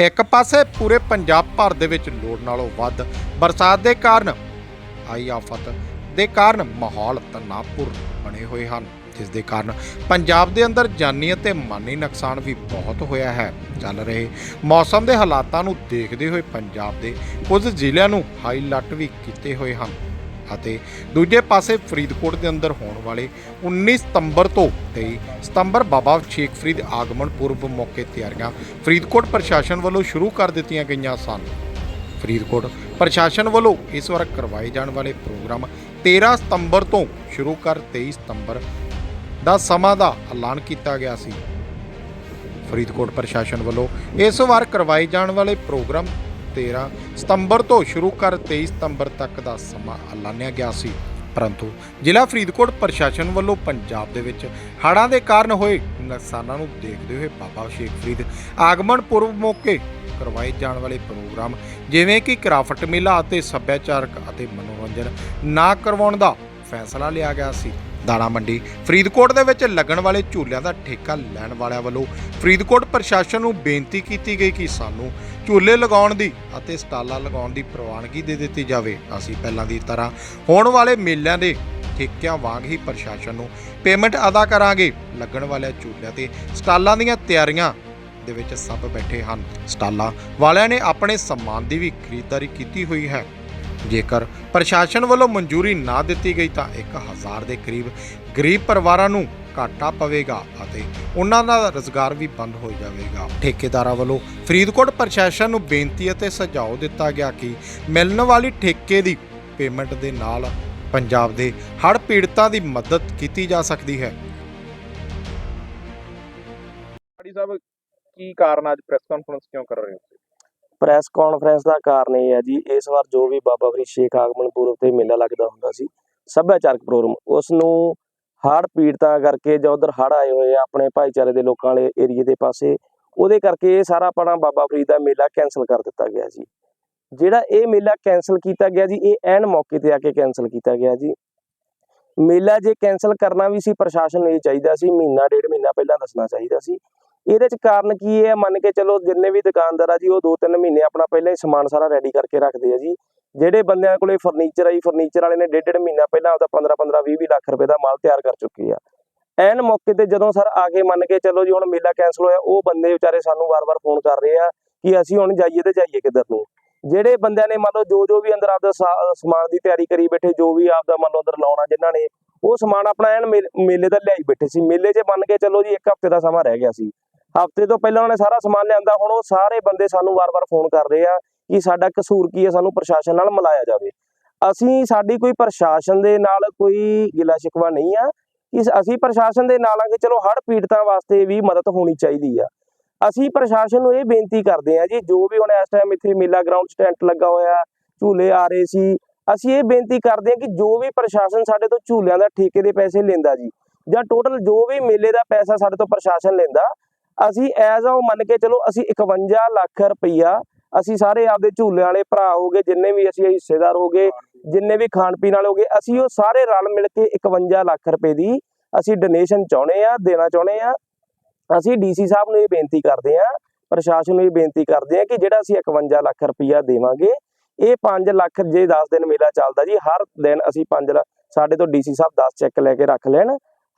ਇੱਕ ਪਾਸੇ ਪੂਰੇ ਪੰਜਾਬ ਭਰ ਦੇ ਵਿੱਚ ਲੋੜ ਨਾਲੋਂ ਵੱਧ ਬਰਸਾਤ ਦੇ ਕਾਰਨ ਆਈ ਆਫਤ ਦੇ ਕਾਰਨ ਮਾਹੌਲ ਤਣਾਅਪੂਰਨ ਬਣੇ ਹੋਏ ਹਨ। ਜਿਸ ਦੇ ਕਾਰਨ ਪੰਜਾਬ ਦੇ ਅੰਦਰ ਜਾਨੀ ਅਤੇ ਮਾਨੀ ਨੁਕਸਾਨ ਵੀ ਬਹੁਤ ਹੋਇਆ ਹੈ। ਚੱਲ ਰਹੇ ਮੌਸਮ ਦੇ ਹਾਲਾਤਾਂ ਨੂੰ ਦੇਖਦੇ ਹੋਏ ਪੰਜਾਬ ਦੇ ਕੁਝ ਜ਼ਿਲ੍ਹਿਆਂ ਨੂੰ ਹਾਈ ਅਲਰਟ ਵੀ ਕੀਤੇ ਹੋਏ ਹਨ। ਅਤੇ ਦੂਜੇ ਪਾਸੇ ਫਰੀਦਕੋਟ ਦੇ ਅੰਦਰ ਹੋਣ ਵਾਲੇ 19 ਸਤੰਬਰ ਤੋਂ 23 ਸਤੰਬਰ ਬਾਬਾ ਸ਼ੇਖ ਫਰੀਦ ਆਗਮਨ ਪੁਰਬ ਮੌਕੇ ਤਿਆਰੀਆਂ ਫਰੀਦਕੋਟ ਪ੍ਰਸ਼ਾਸਨ ਵੱਲੋਂ ਸ਼ੁਰੂ ਕਰ ਦਿੱਤੀਆਂ ਗਈਆਂ ਸਨ। ਫਰੀਦਕੋਟ ਪ੍ਰਸ਼ਾਸਨ ਵੱਲੋਂ ਇਸ ਵਾਰ ਕਰਵਾਏ ਜਾਣ ਵਾਲੇ ਪ੍ਰੋਗਰਾਮ 13 ਸਤੰਬਰ ਤੋਂ ਸ਼ੁਰੂ ਕਰ 23 ਸਤੰਬਰ ਦਾ ਸਮਾਂ ਦਾ ਐਲਾਨ ਕੀਤਾ ਗਿਆ ਸੀ। ਫਰੀਦਕੋਟ ਪ੍ਰਸ਼ਾਸਨ ਵੱਲੋਂ ਇਸ ਵਾਰ ਕਰਵਾਏ ਜਾਣ ਵਾਲੇ ਪ੍ਰੋਗਰਾਮ 13 ਸਤੰਬਰ ਤੋਂ ਸ਼ੁਰੂ ਕਰ 23 ਸਤੰਬਰ ਤੱਕ ਦਾ ਸਮਾਂ ਐਲਾਨਿਆ ਗਿਆ ਸੀ। ਪਰੰਤੂ ਜ਼ਿਲ੍ਹਾ ਫਰੀਦਕੋਟ ਪ੍ਰਸ਼ਾਸਨ ਵੱਲੋਂ ਪੰਜਾਬ ਦੇ ਵਿੱਚ ਹੜ੍ਹਾਂ ਦੇ ਕਾਰਨ ਹੋਏ ਨੁਕਸਾਨਾਂ ਨੂੰ ਦੇਖਦੇ ਹੋਏ ਬਾਬਾ ਸ਼ੇਖ ਫਰੀਦ ਆਗਮਨ ਪੁਰਬ ਮੌਕੇ ਕਰਵਾਏ ਜਾਣ ਵਾਲੇ ਪ੍ਰੋਗਰਾਮ ਜਿਵੇਂ ਕਿ ਕਰਾਫਟ ਮੇਲਾ ਅਤੇ ਸੱਭਿਆਚਾਰਕ ਅਤੇ ਮਨੋਰੰਜਨ ਨਾ ਕਰਵਾਉਣ ਦਾ ਫੈਸਲਾ ਲਿਆ ਗਿਆ ਸੀ। ਦਾਣਾ ਮੰਡੀ। ਫਰੀਦਕੋਟ ਦੇ ਵਿੱਚ ਲੱਗਣ ਵਾਲੇ ਝੂਲਿਆਂ ਦਾ ਠੇਕਾ ਲੈਣ ਵਾਲਿਆਂ ਵੱਲੋਂ ਫਰੀਦਕੋਟ ਪ੍ਰਸ਼ਾਸਨ ਨੂੰ ਬੇਨਤੀ ਕੀਤੀ ਗਈ ਕਿ ਸਾਨੂੰ ਝੂਲੇ ਲਗਾਉਣ ਦੀ ਅਤੇ ਸਟਾਲਾਂ ਲਗਾਉਣ ਦੀ ਪ੍ਰਵਾਨਗੀ ਦੇ ਦਿੱਤੀ ਜਾਵੇ। ਅਸੀਂ ਪਹਿਲਾਂ ਦੀ ਤਰ੍ਹਾਂ ਹੋਣ ਵਾਲੇ ਮੇਲਿਆਂ ਦੇ ਠੇਕਿਆਂ ਵਾਂਗ ਹੀ ਪ੍ਰਸ਼ਾਸਨ ਨੂੰ ਪੇਮੈਂਟ ਅਦਾ ਕਰਾਂਗੇ। ਲੱਗਣ ਵਾਲੇ ਝੂਲਿਆਂ ਤੇ ਸਟਾਲਾਂ ਦੀਆਂ ਤਿਆਰੀਆਂ ਦੇ ਵਿੱਚ ਸਭ ਬੈਠੇ ਹਨ। ਸਟਾਲਾਂ ਵਾਲਿਆਂ ਨੇ ਆਪਣੇ ਸਮਾਨ ਦੀ ਵੀ ਖਰੀਦਦਾਰੀ ਕੀਤੀ ਹੋਈ ਹੈ। ਜੇਕਰ ਪ੍ਰਸ਼ਾਸਨ ਵੱਲੋਂ ਮਨਜ਼ੂਰੀ ਨਾ ਦਿੱਤੀ ਗਈ ਤਾਂ 1000 ਦੇ ਕਰੀਬ ਗਰੀਬ ਪਰਿਵਾਰਾਂ ਨੂੰ ਘਾਟਾ ਪਵੇਗਾ ਅਤੇ ਉਹਨਾਂ ਦਾ ਰੋਜ਼ਗਾਰ ਵੀ ਬੰਦ ਹੋ ਜਾਵੇਗਾ। ਠੇਕੇਦਾਰਾਂ ਵੱਲੋਂ ਫਰੀਦਕੋਟ ਪ੍ਰਸ਼ਾਸਨ ਨੂੰ ਬੇਨਤੀ ਅਤੇ ਸੁਝਾਅ ਦਿੱਤਾ ਗਿਆ ਕਿ ਮਿਲਣ ਵਾਲੀ ਠੇਕੇ ਦੀ ਪੇਮੈਂਟ ਦੇ ਨਾਲ ਪੰਜਾਬ ਦੇ ਹੜ੍ਹ ਪੀੜਤਾਂ ਦੀ ਮਦਦ ਕੀਤੀ ਜਾ ਸਕਦੀ ਹੈ। ਸਾਡੀ ਸਾਹਿਬ, ਕੀ ਕਾਰਨ ਅੱਜ ਪ੍ਰੈਸ ਕਾਨਫਰੰਸ ਕਿਉਂ ਕਰ ਰਹੇ ਹੋ ਪ੍ਰੈਸ ਕਾਨਫਰੰਸ ਦਾ ਕਾਰਨ ਇਹ ਹੈ ਜੀ, ਇਸ ਵਾਰ ਜੋ ਵੀ ਬਾਬਾ ਫਰੀਦ ਸ਼ੇਖ ਆਗਮਨ ਪੁਰਬ ਤੇ ਮੇਲਾ ਲੱਗਦਾ ਹੁੰਦਾ ਸੀ, ਸੱਭਿਆਚਾਰਕ ਪ੍ਰੋਗਰਾਮ ਉਸ ਨੂੰ ਹੜ੍ਹ ਪੀੜਤਾਂ ਕਰਕੇ ਜਾਂ ਉਧਰ ਹੜ੍ਹ ਆਏ ਹੋਏ ਆਪਣੇ ਭਾਈਚਾਰੇ ਦੇ ਲੋਕਾਂ ਵਾਲੇ ਏਰੀਏ ਦੇ ਪਾਸੇ, ਉਹਦੇ ਕਰਕੇ ਇਹ ਸਾਰਾ ਆਪਣਾ ਬਾਬਾ ਫਰੀਦ ਦਾ ਮੇਲਾ ਕੈਨਸਲ ਕਰ ਦਿੱਤਾ ਗਿਆ ਜੀ। ਜਿਹੜਾ ਇਹ ਮੇਲਾ ਕੈਨਸਲ ਕੀਤਾ ਗਿਆ ਜੀ, ਇਹ ਐਨ ਮੌਕੇ ਤੇ ਆ ਕੇ ਕੈਨਸਲ ਕੀਤਾ ਗਿਆ ਜੀ। ਮੇਲਾ ਜੇ ਕੈਨਸਲ ਕਰਨਾ ਵੀ ਸੀ, ਪ੍ਰਸ਼ਾਸਨ ਨੂੰ ਇਹ ਚਾਹੀਦਾ ਸੀ, ਮਹੀਨਾ, ਡੇਢ ਮਹੀਨਾ ਪਹਿਲਾਂ ਦੱਸਣਾ ਚਾਹੀਦਾ ਸੀ। ਇਹਦੇ ਚ ਕਾਰਨ ਕੀ ਹੈ? ਮੰਨ ਕੇ ਚਲੋ ਜਿੰਨੇ ਵੀ ਦੁਕਾਨਦਾਰ ਆ ਜੀ, ਉਹ 2-3 ਮਹੀਨੇ ਆਪਣਾ ਪਹਿਲਾਂ ਹੀ ਸਮਾਨ ਸਾਰਾ ਰੈਡੀ ਕਰਕੇ ਰੱਖਦੇ ਆ ਜੀ। ਜਿਹੜੇ ਬੰਦਿਆਂ ਕੋਲੇ ਫਰਨੀਚਰ ਆਈ ਫਰਨੀਚਰ ਵਾਲੇ ਨੇ ਡੇਢ ਡੇਢ ਮਹੀਨਾ ਪਹਿਲਾਂ ਆਪਦਾ 15-15 20-20 ਲੱਖ ਰੁਪਏ ਦਾ ਮਾਲ ਤਿਆਰ ਕਰ ਚੁੱਕੇ ਆ। ਐਨ ਮੌਕੇ ਤੇ ਜਦੋਂ ਸਰ ਆ ਕੇ ਮੰਨ ਕੇ ਚਲੋ ਜੀ ਹੁਣ ਮੇਲਾ ਕੈਨਸਲ ਹੋਇਆ, ਉਹ ਬੰਦੇ ਵਿਚਾਰੇ ਸਾਨੂੰ ਵਾਰ-ਵਾਰ ਫੋਨ ਕਰ ਰਹੇ ਆ ਕਿ ਅਸੀਂ ਹੁਣ ਜਾਈਏ ਤੇ ਜਾਈਏ ਕਿੱਧਰ ਨੂੰ। ਜਿਹੜੇ ਬੰਦਿਆਂ ਨੇ ਮੰਨ ਲਓ ਜੋ ਜੋ ਵੀ ਅੰਦਰ ਆਪਦਾ ਸਮਾਨ ਦੀ ਤਿਆਰੀ ਕਰੀ ਬੈਠੇ, ਜੋ ਵੀ ਆਪਦਾ ਮੰਨ ਲਓ ਅੰਦਰ ਲਾਉਣਾ ਜਿਨ੍ਹਾਂ ਨੇ, ਉਹ ਸਮਾਨ ਆਪਣਾ ਐਨ ਮੇਲ- ਮੇਲੇ ਦਾ ਲਿਆਈ ਬੈਠੇ ਸੀ। ਮੇਲੇ 'ਚ ਮੰਨ ਕੇ ਚੱਲੋ ਜੀ ਇੱਕ ਹਫ਼ਤੇ ਦਾ ਸਮਾਂ ਰਹਿ ਗਿਆ ਸੀ। ਹਫ਼ਤੇ ਤੋਂ ਪਹਿਲਾਂ ਉਹਨਾਂ ਨੇ ਸਾਰਾ ਸਮਾਨ ਲਿਆਂਦਾ, ਹੁਣ ਉਹ ਸਾਰੇ ਬੰਦੇ ਸਾਨੂੰ ਵਾਰ-ਵਾਰ ਫੋਨ ਕਰ ਰਹੇ ਆ ਕਿ ਸਾਡਾ ਕਸੂਰ ਕੀ ਹੈ ਸਾਨੂੰ ਪ੍ਰਸ਼ਾਸਨ ਨਾਲ ਮਿਲਾਇਆ ਜਾਵੇ। ਅਸੀਂ, ਸਾਡੀ ਕੋਈ ਪ੍ਰਸ਼ਾਸਨ ਦੇ ਨਾਲ ਕੋਈ ਗਿਲਾ ਸ਼ਿਕਵਾ ਨਹੀਂ ਆ ਕਿ ਅਸੀਂ ਪ੍ਰਸ਼ਾਸਨ ਦੇ ਨਾਲ ਆ ਕਿ ਚਲੋ ਹੜ੍ਹ ਪੀੜਤਾਂ ਵਾਸਤੇ ਵੀ ਮਦਦ ਹੋਣੀ ਚਾਹੀਦੀ ਆ। ਅਸੀਂ ਪ੍ਰਸ਼ਾਸਨ ਨੂੰ ਇਹ ਬੇਨਤੀ ਕਰਦੇ ਆ ਜੀ, ਜੋ ਵੀ ਹੁਣ ਇਸ ਟਾਈਮ ਇੱਥੇ ਮੇਲਾ ਗਰਾਊਂਡ 'ਚ ਟੈਂਟ ਲੱਗਾ ਹੋਇਆ, ਝੂਲੇ ਆ ਰਹੇ ਸੀ, ਅਸੀਂ ਇਹ ਬੇਨਤੀ ਕਰਦੇ ਆ ਕਿ ਜੋ ਵੀ ਪ੍ਰਸ਼ਾਸਨ ਸਾਡੇ ਤੋਂ ਝੂਲਿਆਂ ਦਾ ਠੇਕੇ ਦੇ ਪੈਸੇ ਲੈਂਦਾ ਜੀ, ਜਾਂ ਟੋਟਲ ਜੋ ਵੀ ਮੇਲੇ ਦਾ ਪੈਸਾ ਸਾਡੇ ਤੋਂ ਪ੍ਰਸ਼ਾਸਨ ਲੈਂਦਾ ਅਸੀਂ ਐਜ਼ ਆ ਮੰਨ ਕੇ ਚਲੋ ਅਸੀਂ 51 ਲੱਖ ਰੁਪਈਆ ਅਸੀਂ ਸਾਰੇ ਆਪਦੇ ਝੂਲੇ ਵਾਲੇ ਭਰਾ ਹੋਗੇ ਜਿੰਨੇ ਵੀ ਅਸੀਂ ਹਿੱਸੇਦਾਰ ਹੋਗੇ ਜਿੰਨੇ ਵੀ ਖਾਣ ਪੀਣ ਵਾਲੇ ਹੋਗੇ ਅਸੀਂ ਉਹ ਸਾਰੇ ਰਲ ਮਿਲ ਕੇ 51 ਲੱਖ ਰੁਪਏ ਦੀ ਅਸੀਂ ਡੋਨੇਸ਼ਨ ਚਾਹੁੰਦੇ ਆ ਦੇਣਾ ਚਾਹੁੰਦੇ ਆ ਅਸੀਂ ਡੀਸੀ ਸਾਹਿਬ ਨੂੰ ਇਹ ਬੇਨਤੀ ਕਰਦੇ ਆ ਪ੍ਰਸ਼ਾਸਨ ਨੂੰ ਇਹ ਬੇਨਤੀ ਕਰਦੇ ਆ ਕਿ ਜਿਹੜਾ ਅਸੀਂ 51 ਲੱਖ ਰੁਪਈਆ ਦੇਵਾਂਗੇ, ਇਹ 5 ਲੱਖ ਜੇ 10 ਦਿਨ ਮੇਲਾ ਚੱਲਦਾ ਜੀ, ਹਰ ਦਿਨ ਅਸੀਂ 5 ਲੱਖ ਸਾਡੇ ਤੋਂ ਡੀਸੀ ਸਾਹਿਬ 10 ਚੈੱਕ ਲੈ ਕੇ ਰੱਖ ਲੈਣ।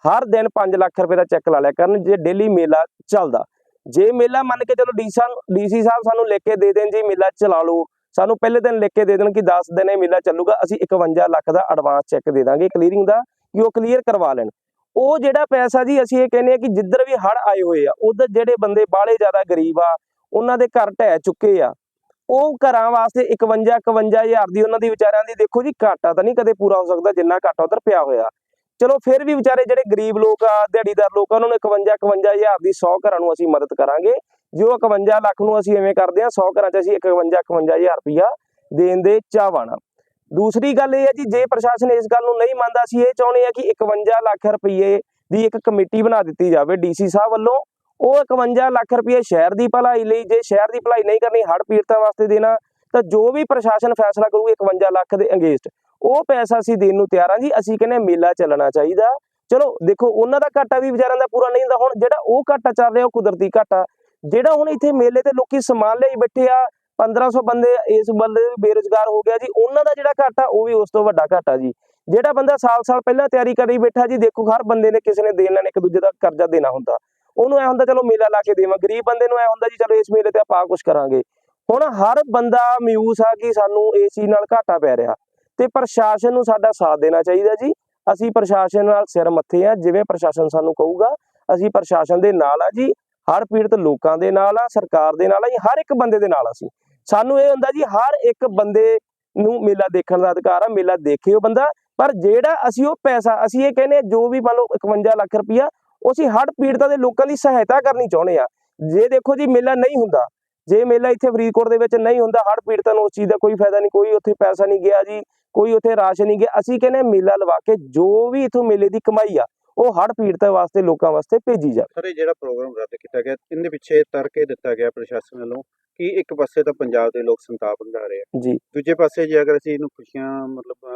ਹਰ ਦਿਨ 5 ਲੱਖ ਰੁਪਏ ਦਾ ਚੈੱਕ ਲਾ ਲਿਆ ਕਰਨ, ਜੇ ਡੇਲੀ ਮੇਲਾ ਚੱਲਦਾ। ਜੇ ਮੇਲਾ ਮੰਨ ਕੇ ਚਲੋ ਡੀਸੀ ਸਾਹਿਬ ਸਾਨੂੰ ਲਿਖ ਕੇ ਦੇ ਦੇਣ ਜੀ, ਮੇਲਾ ਚਲਾ ਲਓ। ਸਾਨੂੰ ਪਹਿਲੇ ਦਿਨ ਲਿਖ ਕੇ ਦੇ ਦੇਣ ਕਿ 10 ਦਿਨ ਇਹ ਮੇਲਾ ਚੱਲੂਗਾ, ਅਸੀਂ 51 ਲੱਖ ਦਾ ਐਡਵਾਂਸ ਚੈੱਕ ਦੇ ਦਾਂਗੇ ਕਲੀਅਰਿੰਗ ਦਾ, ਕਿ ਉਹ ਕਲੀਅਰ ਕਰਵਾ ਲੈਣ। ਉਹ ਜਿਹੜਾ ਪੈਸਾ ਜੀ, ਅਸੀਂ ਇਹ ਕਹਿੰਦੇ ਆ ਕਿ ਜਿੱਧਰ ਵੀ ਹੜ ਆਏ ਹੋਏ ਆ, ਉਧਰ ਜਿਹੜੇ ਬੰਦੇ ਬਾਹਲੇ ਜ਼ਿਆਦਾ ਗਰੀਬ ਆ, ਉਹਨਾਂ ਦੇ ਘਰ ਢਹਿ ਚੁੱਕੇ ਆ, ਉਹ ਘਰਾਂ ਵਾਸਤੇ 51 51000 ਦੀ ਉਹਨਾਂ ਦੀ ਵਿਚਾਰਿਆਂ ਦੀ ਦੇਖੋ ਜੀ, ਘਾਟਾ ਤਾਂ ਨਹੀਂ ਕਦੇ ਪੂਰਾ ਹੋ ਸਕਦਾ, ਜਿੰਨਾ ਘਾਟਾ ਉਧਰ ਪਿਆ ਹੋਇਆ। ਚਲੋ ਫਿਰ ਵੀ ਵਿਚਾਰੇ ਜਿਹੜੇ ਗਰੀਬ ਲੋਕ ਆ, ਦਿਹਾੜੀਦਾਰ ਲੋਕ ਆ, ਉਹਨਾਂ ਨੂੰ 51 51000 ਦੀ 100 ਘਰਾਂ ਨੂੰ ਅਸੀਂ ਮਦਦ ਕਰਾਂਗੇ। ਜੋ 51 ਲੱਖ ਨੂੰ ਅਸੀਂ ਐਵੇਂ ਕਰਦੇ ਆ 100 ਘਰਾਂ 'ਚ ਅਸੀਂ 51 51000 ਰੁਪਇਆ ਦੇਣ ਦੇ ਚਾਹਵਾਨਾ ਦੂਸਰੀ ਗੱਲ ਇਹ ਹੈ ਜੀ, ਜੇ ਪ੍ਰਸ਼ਾਸਨ ਇਸ ਗੱਲ ਨੂੰ ਨਹੀਂ ਮੰਨਦਾ ਅਸੀਂ ਇਹ ਚਾਹੁੰਦੇ ਆ ਕਿ 51 ਲੱਖ ਰੁਪਏ ਦੀ ਇੱਕ ਕਮੇਟੀ ਬਣਾ ਦਿੱਤੀ ਜਾਵੇ ਡੀਸੀ ਸਾਹਿਬ ਵੱਲੋਂ। ਉਹ 51 ਲੱਖ ਰੁਪਏ ਸ਼ਹਿਰ ਦੀ ਭਲਾਈ ਲਈ, ਜੇ ਸ਼ਹਿਰ ਦੀ ਭਲਾਈ ਨਹੀਂ ਕਰਨੀ ਹੜ ਪੀੜਤਾਂ ਵਾਸਤੇ ਦੇਣਾ, ਤਾਂ ਜੋ ਵੀ ਪ੍ਰਸ਼ਾਸਨ ਫੈਸਲਾ ਕਰੂਗਾ 51 ਲੱਖ ਦੇ ਅੰਗੇਸਟ। ਉਹ ਪੈਸਾ ਅਸੀਂ ਦੇਣ ਨੂੰ ਤਿਆਰ ਹਾਂ ਜੀ, ਅਸੀਂ ਕਹਿੰਦੇ ਮੇਲਾ ਚੱਲਣਾ ਚਾਹੀਦਾ। ਚਲੋ, ਦੇਖੋ, ਉਹਨਾਂ ਦਾ ਘਾਟਾ ਵੀ ਵਿਚਾਰਿਆਂ ਦਾ ਪੂਰਾ ਨਹੀਂ ਹੁੰਦਾ। ਹੁਣ ਜਿਹੜਾ ਉਹ ਘਾਟਾ ਚੱਲ ਰਿਹਾ, ਉਹ ਕੁਦਰਤੀ ਘਾਟਾ, ਜਿਹੜਾ ਹੁਣ ਇੱਥੇ ਮੇਲੇ ਤੇ ਲੋਕੀ ਸਮਾਨ ਲਈ ਬੈਠੇ ਆ 1500 ਬੰਦੇ ਇਸ ਬੰਦੇ ਬੇਰੁਜ਼ਗਾਰ ਹੋ ਗਿਆ ਜੀ, ਉਹਨਾਂ ਦਾ ਜਿਹੜਾ ਘਾਟਾ, ਉਹ ਵੀ ਉਸ ਤੋਂ ਵੱਡਾ ਘਾਟਾ ਜੀ। ਜਿਹੜਾ ਬੰਦਾ ਸਾਲ-ਸਾਲ ਪਹਿਲਾਂ ਤਿਆਰੀ ਕਰੀ ਬੈਠਾ ਜੀ, ਦੇਖੋ, ਹਰ ਬੰਦੇ ਨੇ ਕਿਸੇ ਨੇ ਦੇਣ ਲੈਣ ਇੱਕ ਦੂਜੇ ਦਾ ਕਰਜ਼ਾ ਦੇਣਾ ਹੁੰਦਾ। ਉਹਨੂੰ ਐ ਹੁੰਦਾ, ਚਲੋ, ਮੇਲਾ ਲਾ ਕੇ ਦੇਵਾਂ। ਗਰੀਬ ਬੰਦੇ ਨੂੰ ਐ ਹੁੰਦਾ ਜੀ, ਚਲੋ, ਇਸ ਮੇਲੇ ਤੇ ਆਪਾਂ ਕੁਝ ਕਰਾਂਗੇ। ਹੁਣ ਹਰ ਬੰਦਾ ਮਿਊਸ ਆ ਕਿ ਸਾਨੂੰ ਇਸ ਚੀਜ਼ ਨਾਲ ਘਾਟਾ ਪੈ ਰਿਹਾ। ਤੇ ਪ੍ਰਸ਼ਾਸਨ ਨੂੰ ਸਾਡਾ ਸਾਥ ਦੇਣਾ ਚਾਹੀਦਾ ਜੀ। ਅਸੀਂ ਪ੍ਰਸ਼ਾਸਨ ਨਾਲ ਸਿਰ ਮੱਥੇ ਆ ਜਿਵੇਂ ਪ੍ਰਸ਼ਾਸਨ ਸਾਨੂੰ ਕਹੂਗਾ ਅਸੀਂ ਪ੍ਰਸ਼ਾਸਨ ਦੇ ਨਾਲ ਆ ਜੀ। ਹਰ ਪੀੜਤ ਲੋਕਾਂ ਦੇ ਨਾਲ ਆ ਸਰਕਾਰ ਦੇ ਨਾਲ ਆ ਜੀ ਹਰ ਇੱਕ ਬੰਦੇ ਦੇ ਨਾਲ ਅਸੀਂ। ਸਾਨੂੰ ਇਹ ਹੁੰਦਾ ਜੀ ਹਰ ਇੱਕ ਬੰਦੇ ਨੂੰ ਮੇਲਾ ਦੇਖਣ ਦਾ ਅਧਿਕਾਰ ਆ ਮੇਲਾ ਦੇਖੇ ਉਹ ਬੰਦਾ। ਪਰ ਜਿਹੜਾ ਅਸੀਂ ਉਹ ਪੈਸਾ ਅਸੀਂ ਇਹ ਕਹਿੰਦੇ ਹਾਂ, ਜੋ ਵੀ ਮੰਨ ਲਓ 51 ਲੱਖ ਰੁਪਇਆ ਉਹ ਅਸੀਂ ਹੜ ਪੀੜਤਾਂ ਦੇ ਲੋਕਾਂ ਦੀ ਸਹਾਇਤਾ ਕਰਨੀ ਚਾਹੁੰਦੇ ਆ। ਜੇ ਦੇਖੋ ਜੀ ਮੇਲਾ ਨਹੀਂ ਹੁੰਦਾ। ਜੇ ਮੇਲਾ ਇੱਥੇ ਫਰੀਦਕੋਟ ਦੇ ਵਿੱਚ ਨਹੀਂ ਹੁੰਦਾ ਹੜ ਪੀੜਤਾਂ ਨੂੰ ਉਸ ਚੀਜ਼ ਦਾ ਕੋਈ ਫਾਇਦਾ ਨਹੀਂ ਕੋਈ ਉੱਥੇ ਪੈਸਾ ਨਹੀਂ ਗਿਆ ਜੀ। ਕੋਈ ਉੱਥੇ ਰਾਸ਼ਨ ਨਹੀਂ ਗਿਆ ਅਸੀਂ ਕਹਿੰਦੇ ਮੇਲਾ ਲਵਾ ਕੇ ਜੋ ਵੀ ਇਥੋਂ ਮੇਲੇ ਦੀ ਕਮਾਈ ਆ ਉਹ ਹੜ ਪੀੜਤਾਂ ਵਾਸਤੇ ਲੋਕਾਂ ਵਾਸਤੇ ਭੇਜੀ ਜਾਵੇ। ਸਰ ਇਹ ਜਿਹੜਾ ਪ੍ਰੋਗਰਾਮ ਰੱਦ ਕੀਤਾ ਗਿਆ ਇਹਦੇ ਪਿੱਛੇ ਤਰਕ ਇਹ ਦਿੱਤਾ ਗਿਆ ਪ੍ਰਸ਼ਾਸਨ ਵੱਲੋਂ ਕਿ ਇੱਕ ਪਾਸੇ ਤਾਂ ਪੰਜਾਬ ਦੇ ਲੋਕ ਸੰਤਾਪ ਹੰਡਾ ਰਹੇ ਆ। ਜੀ। ਦੂਜੇ ਪਾਸੇ ਜੇ ਅਗਰ ਅਸੀਂ ਇਹਨੂੰ ਖੁਸ਼ੀਆਂ ਮਤਲਬ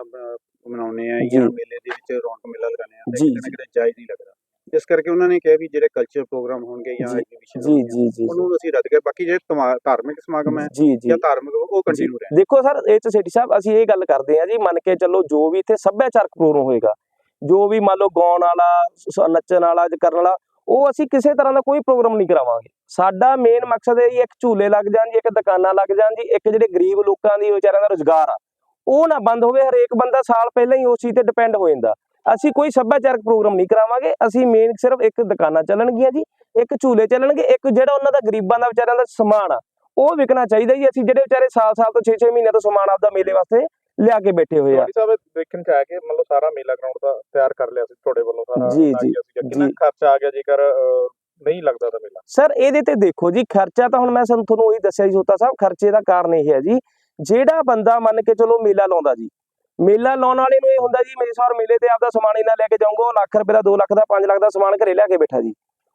ਮਨਾਉਂਦੇ ਆ ਜੀ। ਮੇਲੇ ਦੇ ਵਿੱਚ ਰੌਣਕ ਮੇਲਾ ਲਗਾਉਂਦੇ ਆ ਤਾਂ ਕਿਤੇ ਜਾਇਜ਼ ਨਹੀਂ ਲੱਗਦਾ। ਇਸ ਕਰਕੇ ਉਹਨਾਂ ਨੇ ਕਿਹਾ ਵੀ ਜਿਹੜੇ ਕਲਚਰ ਪ੍ਰੋਗਰਾਮ ਹੋਣਗੇ ਜਾਂ ਜੀ, ਐਗਜ਼ੀਬਿਸ਼ਨ ਜੀ ਜੀ ਜੀ ਉਹਨੂੰ ਅਸੀਂ ਰੱਦ ਕਰ ਬਾਕੀ ਜਿਹੜੇ ਧਾਰਮਿਕ ਸਮਾਗਮ ਹੈ ਜੀ ਜੀ। ਜਾਂ ਧਾਰਮਿਕ ਉਹ ਕੰਟੀਨਿਊ ਰਹਿਣ ਦੇਖੋ ਸਰ ਇਹ ਚ ਸੇਠੀ ਸਾਹਿਬ ਅਸੀਂ ਇਹ ਗੱਲ ਕਰਦੇ ਹਾਂ ਜੀ ਮੰਨ ਕੇ ਚੱਲੋ ਜੋ ਵੀ ਇੱਥੇ ਸੱਭਿਆਚਾਰਕ ਪ੍ਰੋਗਰਾਮ ਹੋਏਗਾ ਜੋ ਵੀ ਮੰਨ ਲਓ ਗਾਉਣ ਵਾਲਾ ਸ- ਨੱਚਣ ਵਾਲਾ ਜ ਕਰਨ ਵਾਲਾ ਉਹ ਅਸੀਂ ਕਿਸੇ ਤਰ੍ਹਾਂ ਦਾ ਕੋਈ ਪ੍ਰੋਗਰਾਮ ਨਹੀਂ ਕਰਾਵਾਂਗੇ। ਸਾਡਾ ਮੇਨ ਮਕਸਦ ਇਹ ਹੀ ਇੱਕ ਝੂਲੇ ਲੱਗ ਜਾਣ ਜੀ ਇੱਕ ਦੁਕਾਨਾਂ ਲੱਗ ਜਾਣ ਜੀ ਇੱਕ ਜਿਹੜੇ ਗਰੀਬ ਲੋਕਾਂ ਦੀ ਵਿਚਾਰਿਆਂ ਦਾ ਰੋਜ਼ਗਾਰ ਆ। ਉਹ ਨਾ ਬੰਦ ਹੋਵੇ ਹਰੇਕ ਬੰਦਾ ਸਾਲ ਪਹਿਲਾਂ ਹੀ ਉਸ ਚੀਜ਼ ਤੇ ਡਿਪੈਂਡ ਹੋ ਜਾਂਦਾ। ਅਸੀਂ ਕੋਈ ਸੱਭਿਆਚਾਰਕ ਪ੍ਰੋਗਰਾਮ ਨਹੀਂ ਕਰਾਵਾਂਗੇ ਅਸੀਂ ਮੇਨ ਸਿਰਫ ਇੱਕ ਦੁਕਾਨਾਂ ਚੱਲਣਗੀਆਂ ਜੀ ਇੱਕ ਝੂਲੇ ਚੱਲਣਗੇ ਇੱਕ ਜਿਹੜਾ ਉਹਨਾਂ ਦਾ ਗਰੀਬਾਂ ਦਾ ਵਿਚਾਰਿਆਂ ਦਾ ਸਮਾਨ ਆ ਉਹ ਵਿਕਣਾ ਚਾਹੀਦਾ ਜੀ ਅਸੀਂ ਜਿਹੜੇ ਵਿਚਾਰੇ ਸਾਲ-ਸਾਲ ਤੋਂ 6-6 ਮਹੀਨੇ ਤੋਂ ਸਮਾਨ ਆਪਦਾ ਮੇਲੇ ਵਾਸਤੇ ਲਿਆ ਕੇ ਬੈਠੇ ਹੋਏ ਆ। ਸਾਹਿਬ ਦੇਖਣ ਚ ਆਇਆ ਕਿ ਮਤਲਬ ਸਾਰਾ ਮੇਲਾ ਗਰਾਊਂਡ ਦਾ ਤਿਆਰ ਕਰ ਲਿਆ ਸੀ ਤੁਹਾਡੇ ਵੱਲੋਂ ਸਾਰਾ ਜੀ, ਜੀ। ਕਿੰਨਾ ਖਰਚਾ ਆ ਗਿਆ ਜੇਕਰ ਨਹੀਂ ਲੱਗਦਾ ਤਾਂ ਮੇਲਾ? ਸਰ ਇਹਦੇ ਤੇ ਦੇਖੋ ਜੀ ਖਰਚਾ ਤਾਂ ਹੁਣ ਮੈਂ ਤੁਹਾਨੂੰ ਉਹੀ ਦੱਸਿਆ ਜੀ ਸੋਤਾ ਸਾਹਿਬ ਖਰਚੇ ਦਾ ਕਾਰਨ ਇਹ ਹੈ ਜੀ ਜਿਹੜਾ ਬੰਦਾ ਮੰਨ ਕੇ ਚਲੋ ਮੇਲਾ ਲਾਉਂਦਾ ਜੀ ਮੇਲਾ ਲਾਉਣ ਵਾਲੇ ਨੂੰ ਇਹ ਹੁੰਦਾ ਜੀ, ਮੇਰੇ ਸਾਰ ਮੇਲੇ ਤੇ ਆਪਦਾ ਸਮਾਨ ਇਹਨਾਂ ਲੈ ਕੇ ਜਾਊਂਗਾ, ਉਹ ਲੱਖ ਰੁਪਏ ਦਾ 2 ਲੱਖ ਦਾ 5 ਲੱਖ ਦਾ ਸਮਾਨ ਘਰੇ ਲੈ ਕੇ ਬੈਠਾ ਜੀ।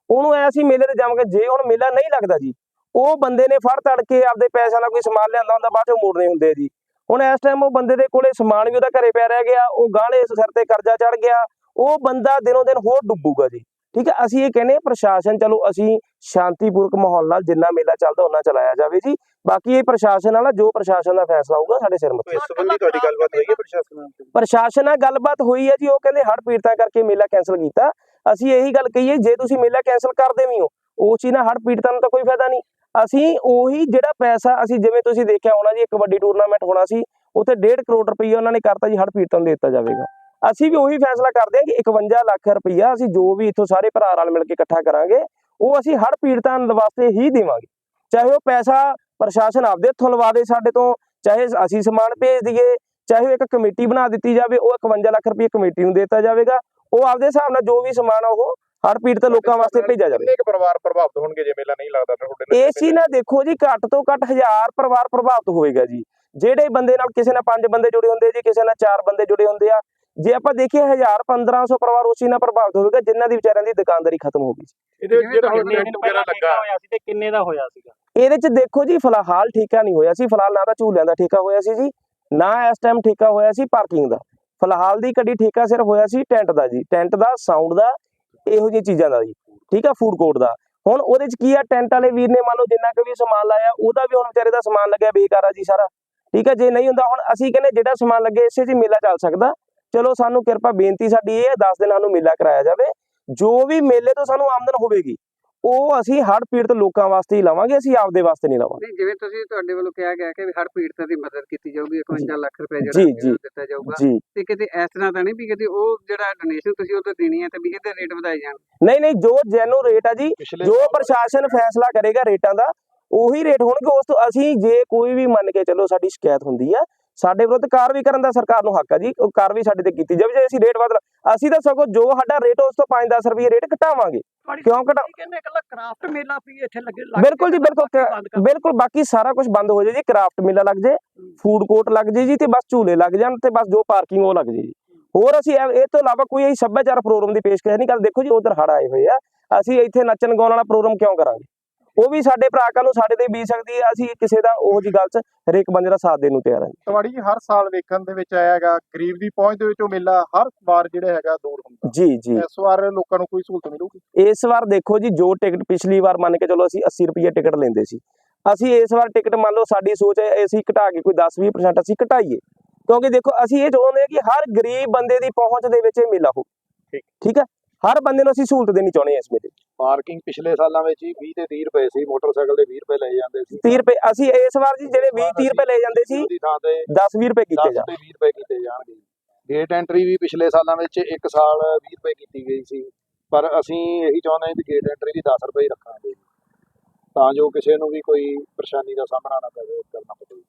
ਉਹਨੂੰ ਐ ਅਸੀਂ ਮੇਲੇ ਤੇ ਜਾਵਾਂਗੇ, ਜੇ ਹੁਣ ਮੇਲਾ ਨਹੀਂ ਲੱਗਦਾ ਜੀ, ਉਹ ਬੰਦੇ ਨੇ ਫੜ ਤੜ ਕੇ ਆਪਦੇ ਪੈਸਿਆਂ ਨਾਲ ਕੋਈ ਸਮਾਨ ਲਿਆਂਦਾ ਹੁੰਦਾ, ਬਾਅਦ ਚੋਂ ਮੋੜਨੇ ਹੁੰਦੇ ਜੀ। ਹੁਣ ਇਸ ਟਾਈਮ ਉਹ ਬੰਦੇ ਦੇ ਕੋਲੇ ਸਮਾਨ ਵੀ ਉਹਦਾ ਘਰੇ ਪਿਆ ਰਹਿ ਗਿਆ, ਉਹ ਗਾਲੇ ਸਿਰ ਤੇ ਕਰਜ਼ਾ ਚੜ ਗਿਆ, ਉਹ ਬੰਦਾ ਦਿਨੋਂ ਦਿਨ ਹੋਰ ਡੁੱਬੂਗਾ ਜੀ। ਠੀਕ ਹੈ ਅਸੀਂ ਇਹ ਕਹਿੰਦੇ ਪ੍ਰਸ਼ਾਸਨ ਚਲੋ ਅਸੀਂ ਸ਼ਾਂਤੀਪੂਰਕ ਮਾਹੌਲ ਨਾਲ ਜਿੰਨਾ ਮੇਲਾ ਚੱਲਦਾ ਉਹਨਾਂ ਚਲਾਇਆ ਜਾਵੇ ਜੀ। ਬਾਕੀ ਇਹ ਪ੍ਰਸ਼ਾਸਨ ਵਾਲਾ ਜੋ ਪ੍ਰਸ਼ਾਸਨ ਦਾ ਫੈਸਲਾ ਹੋਊਗਾ ਸਾਡੇ ਸਿਰ ਮੱਥੇ। ਇਸ ਸੰਬੰਧੀ ਤੁਹਾਡੀ ਗੱਲਬਾਤ ਹੋਈ ਹੈ ਪ੍ਰਸ਼ਾਸਨ ਨਾਲ? ਪ੍ਰਸ਼ਾਸਨ ਨਾਲ ਗੱਲਬਾਤ ਹੋਈ ਹੈ ਜੀ ਉਹ ਕਹਿੰਦੇ ਹੜ ਪੀੜਤਾਂ ਕਰਕੇ ਮੇਲਾ ਕੈਨਸਲ ਕੀਤਾ। ਅਸੀਂ ਇਹੀ ਗੱਲ ਕਹੀਏ ਜੇ ਤੁਸੀਂ ਮੇਲਾ ਕੈਨਸਲ ਕਰਦੇ ਵੀ ਹੋ ਉਸ ਚੀਜ਼ ਨਾਲ ਹੜ ਪੀੜਤਾਂ ਨੂੰ ਤਾਂ ਕੋਈ ਫਾਇਦਾ ਨਹੀਂ। ਅਸੀਂ ਉਹੀ ਜਿਹੜਾ ਪੈਸਾ ਅਸੀਂ ਜਿਵੇਂ ਤੁਸੀਂ ਦੇਖਿਆ ਹੋਣਾ ਜੀ ਇੱਕ ਵੱਡੀ ਟੂਰਨਾਮੈਂਟ ਹੋਣਾ ਸੀ ਉੱਥੇ 1.5 ਕਰੋੜ ਰੁਪਈਆ ਉਹਨਾਂ ਨੇ ਕਰਤਾ ਜੀ ਹੜ ਪੀੜਤਾਂ ਨੂੰ ਦੇ ਦਿੱਤਾ ਜਾਵੇਗਾ। ਅਸੀਂ ਵੀ ਉਹੀ ਫੈਸਲਾ ਕਰਦੇ ਹਾਂ ਕਿ 51 ਲੱਖ ਰੁਪਈਆ ਅਸੀਂ ਜੋ ਵੀ ਇੱਥੋਂ ਸਾਰੇ ਭਰਾ ਰਲ ਮਿਲ ਕੇ ਇਕੱਠਾ ਕਰਾਂਗੇ ਉਹ ਅਸੀਂ ਹੜ ਪੀੜਤਾਂ ਵਾਸਤੇ ਹੀ ਦੇਵਾਂਗੇ। ਚਾਹੇ ਉਹ ਪੈਸਾ ਪ੍ਰਸ਼ਾਸਨ ਆਪਦੇ ਹੱਥੋਂ ਲਵਾ ਦੇ ਸਾਡੇ ਤੋਂ ਚਾਹੇ ਅਸੀਂ ਸਮਾਨ ਭੇਜ ਦਈਏ ਚਾਹੇ ਇੱਕ ਕਮੇਟੀ ਬਣਾ ਦਿੱਤੀ ਜਾਵੇ ਉਹ 51 ਲੱਖ ਰੁਪਏ ਕਮੇਟੀ ਨੂੰ ਦਿੱਤਾ ਜਾਵੇਗਾ ਉਹ ਆਪਦੇ ਹਿਸਾਬ ਨਾਲ ਜੋ ਵੀ ਸਮਾਨ ਉਹ ਹੜ ਪੀੜਤ ਲੋਕਾਂ ਵਾਸਤੇ ਭੇਜਿਆ ਜਾਵੇ। ਕਿੰਨੇ ਪਰਿਵਾਰ ਪ੍ਰਭਾਵਿਤ ਹੋਣਗੇ ਜੇ ਮੇਲਾ ਨਹੀਂ ਲੱਗਦਾ ਤੁਹਾਡੇ ਨਾਲ ਚੀਜ਼ ਨਾਲ ਦੇਖੋ ਜੀ ਘੱਟ ਤੋਂ ਘੱਟ ਹਜ਼ਾਰ ਪਰਿਵਾਰ ਪ੍ਰਭਾਵਿਤ ਹੋਏਗਾ ਜੀ। ਜਿਹੜੇ ਬੰਦੇ ਨਾਲ ਕਿਸੇ ਨਾਲ ਪੰਜ ਬੰਦੇ ਜੁੜੇ ਹੁੰਦੇ ਜੀ ਕਿਸੇ ਨਾਲ ਚਾਰ ਬੰਦੇ ਜੁੜੇ ਹੁੰਦੇ ਆ ਜੇ ਆਪਾਂ ਦੇਖੀਏ 1000 1500 ਪਰਿਵਾਰ ਉਸ ਚੀਜ਼ ਨਾਲ ਪ੍ਰਭਾਵਿਤ ਹੋਵੇਗਾ ਜਿਨ੍ਹਾਂ ਦੀ ਵਿਚਾਰਿਆਂ ਦੀ ਦੁਕਾਨਦਾਰੀ ਖਤਮ ਹੋ ਗਈ ਇਹਦੇ ਵਿੱਚ ਜਿਹੜਾ ਹੁਣ ਟੈਂਟ ਵਗੈਰਾ ਲੱਗਾ। ਹੋਇਆ ਸੀ ਤੇ ਕਿੰਨੇ ਦਾ ਹੋਇਆ ਸੀਗਾ? ਇਹਦੇ ਚ ਦੇਖੋ ਜੀ ਫਿਲਹਾਲ ਠੇਕਾ ਨਹੀਂ ਹੋਇਆ ਸੀ। ਫਿਲਹਾਲ ਨਾ ਤਾਂ ਝੂਲਿਆਂ ਦਾ ਠੇਕਾ ਹੋਇਆ ਸੀ ਜੀ ਨਾ ਇਸ ਟਾਈਮ ਠੇਕਾ ਹੋਇਆ ਸੀ ਪਾਰਕਿੰਗ ਦਾ। ਫਿਲਹਾਲ ਦੀ ਕੜੀ ਠੇਕਾ ਸਿਰਫ ਹੋਇਆ ਸੀ ਟੈਂਟ ਦਾ ਜੀ। ਟੈਂਟ ਦਾ ਸਾਊਂਡ ਦਾ ਇਹੋ ਜਿਹੀਆਂ ਚੀਜ਼ਾਂ ਦਾ ਜੀ। ਠੀਕ ਆ ਫੂਡ ਕੋਰਟ ਦਾ। ਹੁਣ ਉਹਦੇ ਚ ਕੀ ਆ ਟੈਂਟ ਵਾਲੇ ਵੀਰ ਨੇ ਮੰਨ ਲਓ ਜਿੰਨਾ ਕੁ ਵੀ ਸਮਾਨ ਲਾਇਆ ਉਹਦਾ ਵੀ ਹੁਣ ਵਿਚਾਰੇ ਦਾ ਸਮਾਨ ਲੱਗਿਆ ਬੇਕਾਰ ਆ ਜੀ ਸਾਰਾ। ਠੀਕ ਆ ਜੇ ਨਹੀਂ ਹੁੰਦਾ ਹੁਣ ਅਸੀਂ ਕਹਿੰਦੇ ਜਿਹੜਾ ਸਮਾਨ ਲੱਗਿਆ ਇਸੇ 'ਚ ਮੇਲਾ ਚੱਲ ਸਕਦਾ। ਚਲੋ ਸਾਨੂੰ ਕਿਰਪਾ ਬੇਨਤੀ ਸਾਡੀ ਇਹ ਹੈ 10 ਦਿਨ ਸਾਨੂੰ ਮੇਲਾ ਕਰਾਇਆ ਜਾਵੇ। ਜੋ ਵੀ ਮੇਲੇ ਤੋਂ ਸਾਨੂੰ ਆਮਦਨ ਹੋਵੇਗੀ ਉਹ ਅਸੀਂ ਹੜ੍ਹ ਪੀੜਤ ਲੋਕਾਂ ਵਾਸਤੇ ਹੀ ਲਾਵਾਂਗੇ ਅਸੀਂ ਆਪਦੇ ਵਾਸਤੇ ਨਹੀਂ ਲਾਵਾਂਗੇ। ਨਹੀਂ ਜਿਵੇਂ ਤੁਸੀਂ ਤੁਹਾਡੇ ਵੱਲੋਂ ਕਿਹਾ ਗਿਆ ਕਿ ਹਰ ਪੀੜਤਾਂ ਦੀ ਮਦਦ ਕੀਤੀ ਜਾਊਗੀ 51 ਲੱਖ ਰੁਪਏ ਜਿਹੜਾ ਦਿੱਤਾ ਜਾਊਗਾ। ਤੇ ਕਿਤੇ ਇਸ ਤਰ੍ਹਾਂ ਤਾਂ ਨਹੀਂ ਵੀ ਕਿਤੇ ਉਹ ਜਿਹੜਾ ਡੋਨੇਸ਼ਨ ਤੁਸੀਂ ਉਹ ਤੋਂ ਦੇਣੀ ਹੈ ਤੇ ਵੀ ਇਹਦੇ ਰੇਟ ਵਧਾਏ ਜਾਣ। ਨਹੀਂ ਨਹੀਂ ਜੋ ਜੈਨੂ ਰੇਟ ਆ ਜੀ ਜੋ ਪ੍ਰਸ਼ਾਸਨ ਫੈਸਲਾ ਕਰੇਗਾ ਰੇਟਾਂ ਦਾ ਉਹੀ ਰੇਟ ਹੋਣਗੇ। ਉਸ ਤੋਂ ਅਸੀਂ ਜੇ ਕੋਈ ਵੀ ਮੰਨ ਕੇ ਚੱਲੋ ਸਾਡੀ ਸ਼ਿਕਾਇਤ ਹੁੰਦੀ ਆ ਸਾਡੇ ਵਿਰੁੱਧ ਕਾਰਵਾਈ ਕਰਨ ਦਾ ਸਰਕਾਰ ਨੂੰ ਹੱਕ ਆ ਜੀ ਉਹ ਕਾਰਵਾਈ ਸਾਡੇ ਤੇ ਕੀਤੀ ਜਾਵੇ ਜੇ ਅਸੀਂ ਰੇਟ ਵਧਾ ਅਸੀਂ ਤਾਂ ਸਗੋਂ ਜੋ ਸਾਡਾ ਰੇਟ ਉਸ ਤੋਂ 5-10 ਰੁਪਏ ਰੇਟ ਘਟਾਵਾਂਗੇ। ਕਿਉਂ ਘਟਾ ਕਹਿੰਦੇ ਇਕੱਲਾ ਕਰਾਫਟ ਮੇਲਾ ਵੀ ਇੱਥੇ ਲੱਗੇ ਬਿਲਕੁਲ ਜੀ ਬਿਲਕੁਲ ਬਿਲਕੁਲ ਬਾਕੀ ਸਾਰਾ ਕੁਝ ਬੰਦ ਹੋ ਜਾਏ ਜੀ ਕਰਾਫਟ ਮੇਲਾ ਲੱਗ ਜੇ ਫੂਡ ਕੋਰਟ ਲੱਗ ਜੇ ਜੀ ਤੇ ਬਸ ਝੂਲੇ ਲੱਗ ਜਾਣ ਤੇ ਬਸ ਜੋ ਪਾਰਕਿੰਗ ਉਹ ਲੱਗ ਜੇ। ਜੀ ਹੋਰ ਅਸੀਂ ਇਹ ਤੋਂ ਇਲਾਵਾ ਕੋਈ ਸੱਭਿਆਚਾਰ ਪ੍ਰੋਗਰਾਮ ਦੀ ਪੇਸ਼ਕਸ਼ ਨਹੀਂ ਕਰਦੇ। ਦੇਖੋ ਜੀ ਉਧਰ ਹੜ ਆਏ ਹੋਏ ਆ ਅਸੀਂ ਇੱਥੇ ਨੱਚਣ ਗਾਉਣ ਵਾਲਾ ਪ੍ਰੋਗਰਾਮ ਕਿਉਂ ਕਰਾਂਗੇ? ਉਹ ਵੀ ਸਾਡੇ ਭਰਾ ਕੱਲ੍ਹ ਨੂੰ ਸਾਡੇ ਤੇ ਬੀਤ ਸਕਦੀ ਹੈ ਅਸੀਂ ਕਿਸੇ ਦਾ ਉਹ ਜੀ ਗੱਲ 'ਚ ਹਰੇਕ ਬੰਦੇ ਦਾ ਸਾਥ ਦੇਣ ਨੂੰ ਤਿਆਰ ਹਾਂ ਤਵਾੜੀ ਜੀ ਹਰ ਸਾਲ ਵੇਖਣ ਦੇ ਵਿੱਚ ਆਇਆ ਹੈਗਾ ਗਰੀਬ ਦੀ ਪਹੁੰਚ ਦੇ ਵਿੱਚ ਉਹ ਮੇਲਾ ਹਰ ਵਾਰ ਜਿਹੜਾ ਹੈਗਾ ਦੂਰ ਹੁੰਦਾ। ਜੀ ਜੀ। ਇਸ ਵਾਰ ਲੋਕਾਂ ਨੂੰ ਕੋਈ ਸਹੂਲਤ ਮਿਲੂਗੀ। ਇਸ ਵਾਰ ਦੇਖੋ ਜੀ ਜੋ ਟਿਕਟ ਪਿਛਲੀ ਵਾਰ ਮੰਨ ਕੇ ਚਲੋ ਅਸੀਂ 80 ਰੁਪਏ ਟਿਕਟ ਲੈਂਦੇ ਸੀ ਅਸੀਂ ਇਸ ਵਾਰ ਟਿਕਟ ਮੰਨ ਲਓ ਸਾਡੀ ਸੋਚ ਹੈ ਅਸੀਂ ਘਟਾ ਕੇ ਕੋਈ 10-20% ਅਸੀਂ ਘਟਾਈਏ। ਕਿਉਂਕਿ ਦੇਖੋ ਅਸੀਂ ਇਹ ਚਾਹੁੰਦੇ ਹਾਂ ਕਿ ਹਰ ਗਰੀਬ ਬੰਦੇ ਦੀ ਪਹੁੰਚ ਦੇ ਵਿੱਚ ਇਹ ਮੇਲਾ ਹੋ ਠੀਕ। ਠੀਕ ਹੈ? ਹਰ ਬੰਦੇ ਨੂੰ ਅਸੀਂ ਸਹੂਲਤ ਦੇਣੀ ਚਾਹੁੰਦੇ ਹਾਂ ਇਸ ਮੇਲੇ। ਪਾਰਕਿੰਗ ਪਿਛਲੇ ਸਾਲਾਂ ਵਿੱਚ ਹੀ 20 ਤੇ 30 ਰੁਪਏ ਸੀ ਮੋਟਰਸਾਈਕਲ ਦੇ 20 ਰੁਪਏ ਲਏ ਜਾਂਦੇ ਸੀ। 30 ਰੁਪਏ ਅਸੀਂ ਇਸ ਵਾਰ ਜੀ ਜਿਹੜੇ 20-30 ਰੁਪਏ ਲਏ ਜਾਂਦੇ ਸੀ ਉਹਦੀ ਥਾਂ ਤੇ 10-20 ਰੁਪਏ ਕੀਤੇ 10 ਜਾ ਤੇ 20 ਰੁਪਏ ਕੀਤੇ ਜਾਣਗੇ। ਗੇਟ ਐਂਟਰੀ ਵੀ ਪਿਛਲੇ ਸਾਲਾਂ ਵਿੱਚ ਇੱਕ ਸਾਲ 20 ਰੁਪਏ ਕੀਤੀ ਗਈ ਸੀ। ਪਰ ਅਸੀਂ ਇਹੀ ਚਾਹੁੰਦੇ ਹਾਂ ਵੀ ਗੇਟ ਐਂਟਰੀ ਵੀ 10 ਰੁਪਏ ਹੀ ਰੱਖਾਂਗੇ। ਤਾਂ ਜੋ ਕਿਸੇ ਨੂੰ ਵੀ ਕੋਈ ਪਰੇਸ਼ਾਨੀ ਦਾ ਸਾਹਮਣਾ ਨਾ ਪਵੇ ਕਰਨਾ ਪਵੇ